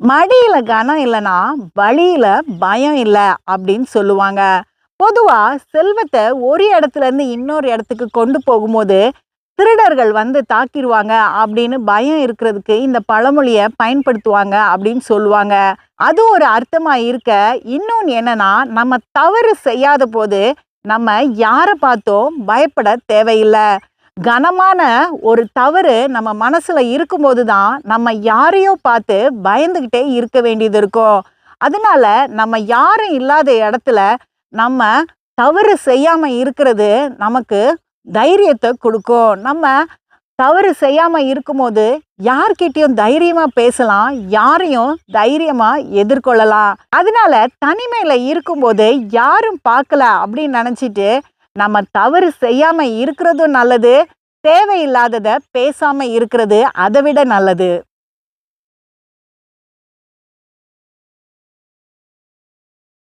மடியில் கனம் இல்லைன்னா வழியில் பயம் இல்லை அப்படின்னு சொல்லுவாங்க. பொதுவாக செல்வத்தை ஒரு இடத்துல இருந்து இன்னொரு இடத்துக்கு கொண்டு போகும்போது திருடர்கள் வந்து தாக்கிடுவாங்க அப்படின்னு பயம் இருக்கிறதுக்கு இந்த பழமொழியை பயன்படுத்துவாங்க அப்படின்னு சொல்லுவாங்க. அது ஒரு அர்த்தமாக இருக்க. இன்னொன்று என்னன்னா நம்ம தவறு செய்யாத போது நம்ம யாரை பார்த்தோம் பயப்பட தேவையில்லை. கனமான ஒரு தவறு நம்ம மனசில் இருக்கும்போது தான் நம்ம யாரையோ பார்த்து பயந்துக்கிட்டே இருக்க வேண்டியது இருக்கும். அதனால நம்ம யாரும் இல்லாத இடத்துல நம்ம தவறு செய்யாமல் இருக்கிறது நமக்கு தைரியத்தை கொடுக்கும். நம்ம தவறு செய்யாமல் இருக்கும்போது யார்கிட்டையும் தைரியமாக பேசலாம் யாரையும் தைரியமாக எதிர்கொள்ளலாம். அதனால தனிமையில் இருக்கும்போது யாரும் பார்க்கல அப்படின்னு நினச்சிட்டு நம்ம தவறு செய்யாம இருக்கிறதும் நல்லது தேவையில்லாததை பேசாம இருக்கிறது அதை விட நல்லது.